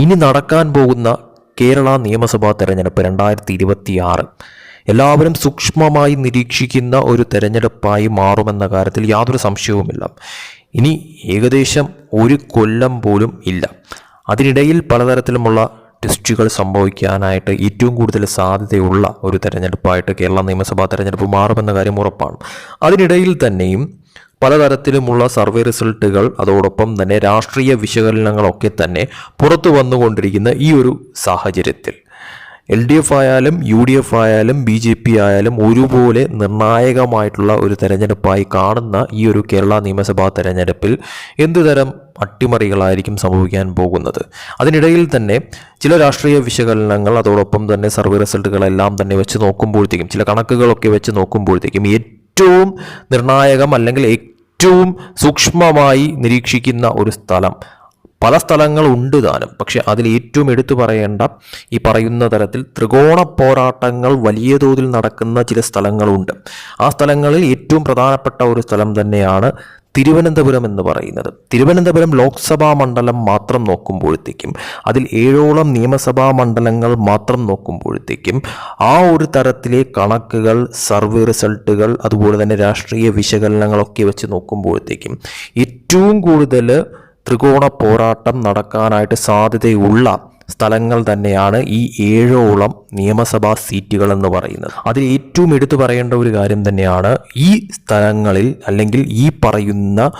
ഇനി നടക്കാൻ പോകുന്ന കേരള നിയമസഭാ തെരഞ്ഞെടുപ്പ് രണ്ടായിരത്തി ഇരുപത്തി ആറ് എല്ലാവരും സൂക്ഷ്മമായി നിരീക്ഷിക്കുന്ന ഒരു തെരഞ്ഞെടുപ്പായി മാറുമെന്ന കാര്യത്തിൽ യാതൊരു സംശയവുമില്ല. ഇനി ഏകദേശം ഒരു കൊല്ലം പോലും ഇല്ല. അതിനിടയിൽ പലതരത്തിലുമുള്ള ടെസ്റ്റുകൾ സംഭവിക്കാനായിട്ട് ഏറ്റവും കൂടുതൽ സാധ്യതയുള്ള ഒരു തെരഞ്ഞെടുപ്പായിട്ട് കേരള നിയമസഭാ തെരഞ്ഞെടുപ്പ് മാറുമെന്ന കാര്യം ഉറപ്പാണ്. അതിനിടയിൽ തന്നെയും പലതരത്തിലുമുള്ള സർവേ റിസൾട്ടുകൾ അതോടൊപ്പം തന്നെ രാഷ്ട്രീയ വിശകലനങ്ങളൊക്കെ തന്നെ പുറത്തു വന്നുകൊണ്ടിരിക്കുന്ന ഈ ഒരു സാഹചര്യത്തിൽ. എൽ ഡി എഫ് ആയാലും യു ഡി എഫ് ആയാലും ബി ജെ പി ആയാലും ഒരുപോലെ നിർണായകമായിട്ടുള്ള ഒരു തെരഞ്ഞെടുപ്പായി കാണുന്ന ഈ ഒരു കേരള നിയമസഭാ തെരഞ്ഞെടുപ്പിൽ എന്തുതരം അട്ടിമറികളായിരിക്കും സംഭവിക്കാൻ പോകുന്നത്? അതിനിടയിൽ തന്നെ ചില രാഷ്ട്രീയ വിശകലനങ്ങൾ അതോടൊപ്പം തന്നെ സർവേ റിസൾട്ടുകളെല്ലാം തന്നെ വെച്ച് നോക്കുമ്പോഴത്തേക്കും ചില കണക്കുകളൊക്കെ വെച്ച് നോക്കുമ്പോഴത്തേക്കും ഏറ്റവും നിർണായകം അല്ലെങ്കിൽ ഏറ്റവും സൂക്ഷ്മമായി നിരീക്ഷിക്കുന്ന ഒരു സ്ഥലം. പല സ്ഥലങ്ങളുണ്ട് താനും. പക്ഷെ അതിൽ ഏറ്റവും എടുത്തു പറയേണ്ട ഈ പറയുന്ന തരത്തിൽ ത്രികോണ പോരാട്ടങ്ങൾ വലിയ തോതിൽ നടക്കുന്ന ചില സ്ഥലങ്ങളുണ്ട്. ആ സ്ഥലങ്ങളിൽ ഏറ്റവും പ്രധാനപ്പെട്ട ഒരു സ്ഥലം തന്നെയാണ് തിരുവനന്തപുരം എന്ന് പറയുന്നത്. തിരുവനന്തപുരം ലോക്സഭാ മണ്ഡലം മാത്രം നോക്കുമ്പോഴത്തേക്കും അതിൽ ഏഴോളം നിയമസഭാ മണ്ഡലങ്ങൾ മാത്രം നോക്കുമ്പോഴത്തേക്കും ആ ഒരു തരത്തിലെ കണക്കുകൾ സർവേ റിസൾട്ടുകൾ അതുപോലെ തന്നെ രാഷ്ട്രീയ വിശകലനങ്ങളൊക്കെ വെച്ച് നോക്കുമ്പോഴത്തേക്കും ഏറ്റവും കൂടുതൽ ത്രികോണ പോരാട്ടം നടക്കാനായിട്ട് സാധ്യതയുള്ള സ്ഥലങ്ങൾ തന്നെയാണ് ഈ ഏഴോളം നിയമസഭാ സീറ്റുകൾ എന്ന് പറയുന്നത്. അതിൽ ഏറ്റവും എടുത്തു പറയേണ്ട ഒരു കാര്യം തന്നെയാണ് ഈ സ്ഥലങ്ങളിൽ അല്ലെങ്കിൽ ഈ പറയുന്ന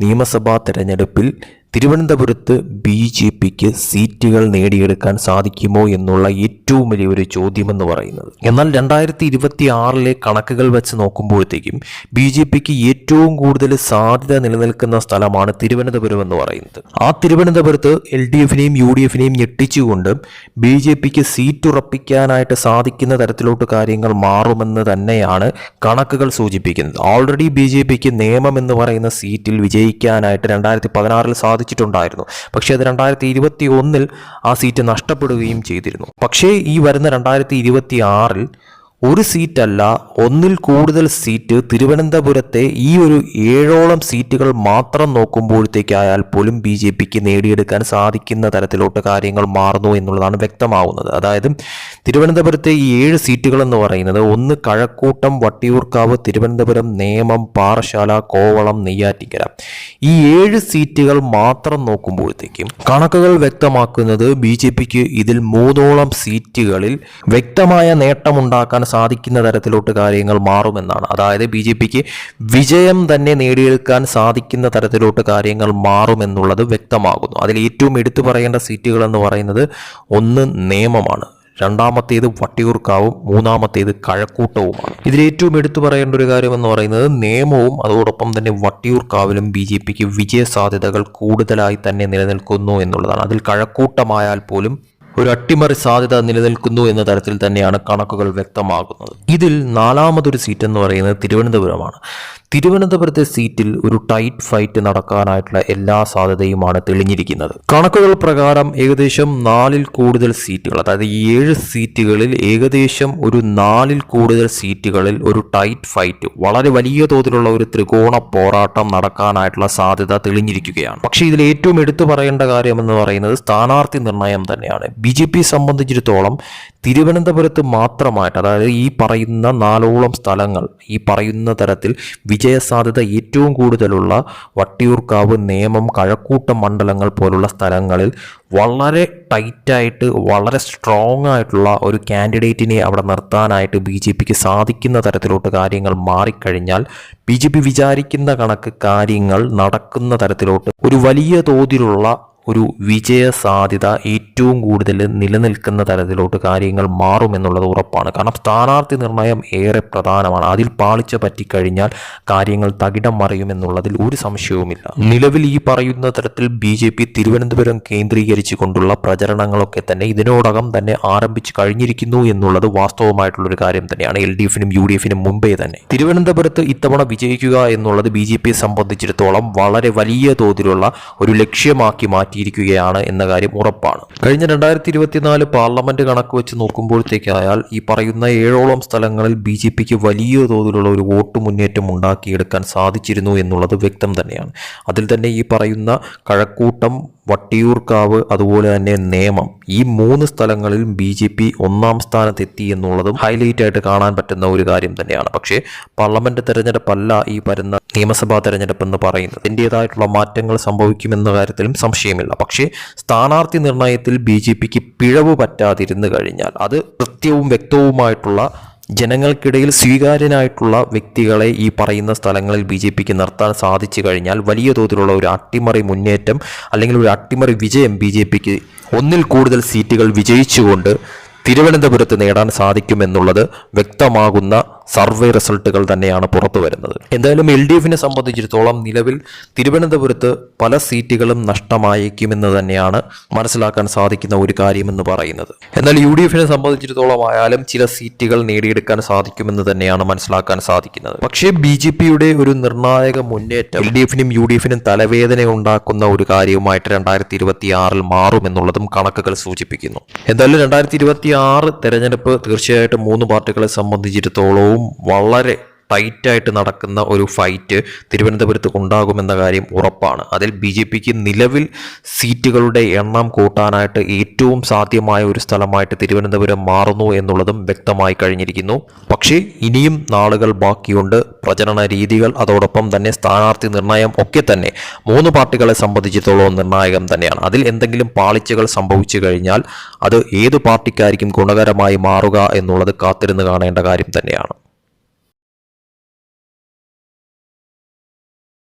നിയമസഭാ തെരഞ്ഞെടുപ്പിൽ തിരുവനന്തപുരത്ത് ബി ജെ പിക്ക് സീറ്റുകൾ നേടിയെടുക്കാൻ സാധിക്കുമോ എന്നുള്ള ഏറ്റവും വലിയൊരു ചോദ്യമെന്ന് പറയുന്നത്. എന്നാൽ രണ്ടായിരത്തി ഇരുപത്തി ആറിലെ കണക്കുകൾ വെച്ച് നോക്കുമ്പോഴത്തേക്കും ബി ജെ പിക്ക് ഏറ്റവും കൂടുതൽ സാധ്യത നിലനിൽക്കുന്ന സ്ഥലമാണ് തിരുവനന്തപുരം എന്ന് പറയുന്നത്. ആ തിരുവനന്തപുരത്ത് എൽ ഡി എഫിനെയും യു ഡി എഫിനെയും ഞെട്ടിച്ചുകൊണ്ട് ബി ജെ പിക്ക് സീറ്റ് ഉറപ്പിക്കാനായിട്ട് സാധിക്കുന്ന തരത്തിലോട്ട് കാര്യങ്ങൾ മാറുമെന്ന് തന്നെയാണ് കണക്കുകൾ സൂചിപ്പിക്കുന്നത്. ഓൾറെഡി ബി ജെ പിക്ക് നിയമം എന്ന് പറയുന്ന സീറ്റിൽ വിജയിക്കാനായിട്ട് രണ്ടായിരത്തി പതിനാറിൽ സാധിച്ചിട്ടുണ്ടായിരുന്നു പക്ഷേ അത് രണ്ടായിരത്തി ഇരുപത്തി ഒന്നിൽ ആ സീറ്റ് നഷ്ടപ്പെടുകയും ചെയ്തിരുന്നു. പക്ഷേ ഈ വരുന്ന രണ്ടായിരത്തി ഇരുപത്തി ആറിൽ ഒരു സീറ്റല്ല ഒന്നിൽ കൂടുതൽ സീറ്റ് തിരുവനന്തപുരത്തെ ഈ ഒരു ഏഴോളം സീറ്റുകൾ മാത്രം നോക്കുമ്പോഴത്തേക്കായാൽ പോലും ബി ജെ പിക്ക് നേടിയെടുക്കാൻ സാധിക്കുന്ന തരത്തിലോട്ട് കാര്യങ്ങൾ മാറുന്നു എന്നുള്ളതാണ് വ്യക്തമാവുന്നത്. അതായത് തിരുവനന്തപുരത്തെ ഈ ഏഴ് സീറ്റുകൾ എന്ന് പറയുന്നത് ഒന്ന് കഴക്കൂട്ടം വട്ടിയൂർക്കാവ് തിരുവനന്തപുരം നേമം പാറശാല കോവളം നെയ്യാറ്റിക്കര ഈ ഏഴ് സീറ്റുകൾ മാത്രം നോക്കുമ്പോഴത്തേക്കും കണക്കുകൾ വ്യക്തമാക്കുന്നത് ബി ജെ പിക്ക് ഇതിൽ മൂന്നോളം സീറ്റുകളിൽ വ്യക്തമായ നേട്ടമുണ്ടാക്കാൻ സാധിക്കുന്ന തരത്തിലോട്ട് കാര്യങ്ങൾ മാറുമെന്നാണ്. അതായത് ബി ജെ പിക്ക് വിജയം തന്നെ നേടിയെടുക്കാൻ സാധിക്കുന്ന തരത്തിലോട്ട് കാര്യങ്ങൾ മാറുമെന്നുള്ളത് വ്യക്തമാകുന്നു. അതിൽ ഏറ്റവും എടുത്തു പറയേണ്ട സീറ്റുകൾ എന്ന് പറയുന്നത് ഒന്ന് നിയമമാണ് രണ്ടാമത്തേത് വട്ടിയൂർക്കാവും മൂന്നാമത്തേത് കഴക്കൂട്ടവുമാണ്. ഇതിൽ ഏറ്റവും എടുത്തു പറയേണ്ട ഒരു കാര്യം എന്ന് പറയുന്നത് നിയമവും അതോടൊപ്പം തന്നെ വട്ടിയൂർക്കാവിലും ബി ജെ പിക്ക് വിജയ സാധ്യതകൾ കൂടുതലായി തന്നെ നിലനിൽക്കുന്നു എന്നുള്ളതാണ്. അതിൽ കഴക്കൂട്ടമായാൽ പോലും ഒരു അട്ടിമറി സാധ്യത നിലനിൽക്കുന്നു എന്ന തരത്തിൽ തന്നെയാണ് കണക്കുകൾ വ്യക്തമാകുന്നത്. ഇതിൽ നാലാമതൊരു സീറ്റ് എന്ന് പറയുന്നത് തിരുവനന്തപുരമാണ്. തിരുവനന്തപുരത്തെ സീറ്റിൽ ഒരു ടൈറ്റ് ഫൈറ്റ് നടക്കാനായിട്ടുള്ള എല്ലാ സാധ്യതയുമാണ് തെളിഞ്ഞിരിക്കുന്നത്. കണക്കുകൾ പ്രകാരം ഏകദേശം നാലിൽ കൂടുതൽ സീറ്റുകൾ അതായത് ഏഴ് സീറ്റുകളിൽ ഏകദേശം ഒരു നാലിൽ കൂടുതൽ സീറ്റുകളിൽ ഒരു ടൈറ്റ് ഫൈറ്റ് വളരെ വലിയ തോതിലുള്ള ഒരു ത്രികോണ പോരാട്ടം നടക്കാനായിട്ടുള്ള സാധ്യത തെളിഞ്ഞിരിക്കുകയാണ്. പക്ഷേ ഇതിൽ ഏറ്റവും എടുത്തു പറയേണ്ട കാര്യം എന്ന് പറയുന്നത് സ്ഥാനാർത്ഥി നിർണയം തന്നെയാണ്. ബി ജെ പി സംബന്ധിച്ചിടത്തോളം തിരുവനന്തപുരത്ത് മാത്രമായിട്ട് അതായത് ഈ പറയുന്ന നാലോളം സ്ഥലങ്ങൾ ഈ പറയുന്ന തരത്തിൽ വിജയസാധ്യത ഏറ്റവും കൂടുതലുള്ള വട്ടിയൂർക്കാവ് നേമം കഴക്കൂട്ടം മണ്ഡലങ്ങൾ പോലുള്ള സ്ഥലങ്ങളിൽ വളരെ ടൈറ്റായിട്ട് വളരെ സ്ട്രോങ് ആയിട്ടുള്ള ഒരു കാൻഡിഡേറ്റിനെ അവിടെ നിർത്താനായിട്ട് ബി ജെ പിക്ക് സാധിക്കുന്ന തരത്തിലോട്ട് കാര്യങ്ങൾ മാറിക്കഴിഞ്ഞാൽ ബി ജെ പി വിചാരിക്കുന്ന കണക്ക് കാര്യങ്ങൾ നടക്കുന്ന തരത്തിലോട്ട് ഒരു വലിയ തോതിലുള്ള ഒരു വിജയ സാധ്യത ഏറ്റവും കൂടുതൽ നിലനിൽക്കുന്ന തരത്തിലോട്ട് കാര്യങ്ങൾ മാറുമെന്നുള്ളത് ഉറപ്പാണ്. കാരണം സ്ഥാനാർത്ഥി നിർണയം ഏറെ പ്രധാനമാണ്. അതിൽ പാളിച്ച പറ്റിക്കഴിഞ്ഞാൽ കാര്യങ്ങൾ തകിടം മറിയുമെന്നുള്ളതിൽ ഒരു സംശയവുമില്ല. നിലവിൽ ഈ പറയുന്ന തരത്തിൽ ബി ജെ പി തിരുവനന്തപുരം കേന്ദ്രീകരിച്ചു കൊണ്ടുള്ള പ്രചരണങ്ങളൊക്കെ തന്നെ ഇതിനോടകം തന്നെ ആരംഭിച്ചു കഴിഞ്ഞിരിക്കുന്നു എന്നുള്ളത് വാസ്തവമായിട്ടുള്ളൊരു കാര്യം തന്നെയാണ്. എൽ ഡി എഫിനും യു ഡി എഫിനും മുമ്പേ തന്നെ. തിരുവനന്തപുരത്ത് ഇത്തവണ വിജയിക്കുക എന്നുള്ളത് ബി ജെ പിയെ സംബന്ധിച്ചിടത്തോളം വളരെ വലിയ തോതിലുള്ള ഒരു ലക്ഷ്യമാക്കി മാറ്റി മാറ്റിയിരിക്കുകയാണ് എന്ന കാര്യം ഉറപ്പാണ്. കഴിഞ്ഞ രണ്ടായിരത്തി ഇരുപത്തിനാല് പാർലമെന്റ് കണക്ക് വെച്ച് നോക്കുമ്പോഴത്തേക്കായാൽ ഈ പറയുന്ന ഏഴോളം സ്ഥലങ്ങളിൽ ബി ജെ പിക്ക് വലിയ തോതിലുള്ള ഒരു വോട്ട് മുന്നേറ്റം ഉണ്ടാക്കിയെടുക്കാൻ സാധിച്ചിരുന്നു എന്നുള്ളത് വ്യക്തം തന്നെയാണ്. അതിൽ തന്നെ ഈ പറയുന്ന കഴക്കൂട്ടം വട്ടിയൂർക്കാവ് അതുപോലെ തന്നെ നേമം ഈ മൂന്ന് സ്ഥലങ്ങളിൽ ബി ജെ പി ഒന്നാം സ്ഥാനത്തെത്തി എന്നുള്ളതും ഹൈലൈറ്റ് ആയിട്ട് കാണാൻ പറ്റുന്ന ഒരു കാര്യം തന്നെയാണ്. പക്ഷേ പാർലമെന്റ് തെരഞ്ഞെടുപ്പല്ല ഈ വരുന്ന നിയമസഭാ തെരഞ്ഞെടുപ്പ് എന്ന് പറയുന്നത്. അതിന്റെതായിട്ടുള്ള മാറ്റങ്ങൾ സംഭവിക്കുമെന്ന കാര്യത്തിലും സംശയമില്ല. പക്ഷേ സ്ഥാനാർത്ഥി നിർണയത്തിൽ ബി ജെ പിക്ക് പിഴവ് പറ്റാതിരുന്നു കഴിഞ്ഞാൽ അത് കൃത്യവും വ്യക്തവുമായിട്ടുള്ള ജനങ്ങൾക്കിടയിൽ സ്വീകാര്യനായിട്ടുള്ള വ്യക്തികളെ ഈ പറയുന്ന സ്ഥലങ്ങളിൽ ബി ജെ പിക്ക് നിർത്താൻ സാധിച്ചു കഴിഞ്ഞാൽ വലിയ തോതിലുള്ള ഒരു അട്ടിമറി മുന്നേറ്റം അല്ലെങ്കിൽ ഒരു അട്ടിമറി വിജയം ബി ജെ പിക്ക് ഒന്നിൽ കൂടുതൽ സീറ്റുകൾ വിജയിച്ചുകൊണ്ട് തിരുവനന്തപുരത്ത് നേടാൻ സാധിക്കുമെന്നുള്ളത് വ്യക്തമാകുന്ന സർവേ റിസൾട്ടുകൾ തന്നെയാണ് പുറത്തു വരുന്നത്. എന്തായാലും എൽ ഡി എഫിനെ സംബന്ധിച്ചിടത്തോളം നിലവിൽ തിരുവനന്തപുരത്ത് പല സീറ്റുകളും നഷ്ടമായേക്കുമെന്ന് തന്നെയാണ് മനസ്സിലാക്കാൻ സാധിക്കുന്ന ഒരു കാര്യമെന്ന് പറയുന്നത്. എന്നാൽ യു ഡി എഫിനെ സംബന്ധിച്ചിടത്തോളം ആയാലും ചില സീറ്റുകൾ നേടിയെടുക്കാൻ സാധിക്കുമെന്ന് തന്നെയാണ് മനസ്സിലാക്കാൻ സാധിക്കുന്നത്. പക്ഷേ ബി ജെ പിയുടെ ഒരു നിർണായക മുന്നേറ്റം എൽ ഡി എഫിനും യു ഡി എഫിനും തലവേദന ഉണ്ടാക്കുന്ന ഒരു കാര്യവുമായിട്ട് രണ്ടായിരത്തി ഇരുപത്തി ആറിൽ മാറുമെന്നുള്ളതും കണക്കുകൾ സൂചിപ്പിക്കുന്നു. എന്തായാലും രണ്ടായിരത്തി ഇരുപത്തി ആറ് തെരഞ്ഞെടുപ്പ് തീർച്ചയായിട്ടും മൂന്ന് പാർട്ടികളെ സംബന്ധിച്ചിടത്തോളവും വളരെ ടൈറ്റായിട്ട് നടക്കുന്ന ഒരു ഫൈറ്റ് തിരുവനന്തപുരത്ത് ഉണ്ടാകുമെന്ന കാര്യം ഉറപ്പാണ്. അതിൽ ബി ജെ പിക്ക് നിലവിൽ സീറ്റുകളുടെ എണ്ണം കൂട്ടാനായിട്ട് ഏറ്റവും സാധ്യമായ ഒരു സ്ഥലമായിട്ട് തിരുവനന്തപുരം മാറുന്നു എന്നുള്ളതും വ്യക്തമായി കഴിഞ്ഞിരിക്കുന്നു. പക്ഷേ ഇനിയും നാളുകൾ ബാക്കിയുണ്ട്. പ്രചരണ രീതികൾ അതോടൊപ്പം തന്നെ സ്ഥാനാർത്ഥി നിർണയം ഒക്കെ തന്നെ മൂന്ന് പാർട്ടികളെ സംബന്ധിച്ചിടത്തോളം നിർണായകം തന്നെയാണ്. അതിൽ എന്തെങ്കിലും പാളിച്ചകൾ സംഭവിച്ചു കഴിഞ്ഞാൽ അത് ഏത് പാർട്ടിക്കായിരിക്കും ഗുണകരമായി മാറുക എന്നുള്ളത് കാത്തിരുന്ന് കാണേണ്ട കാര്യം തന്നെയാണ്.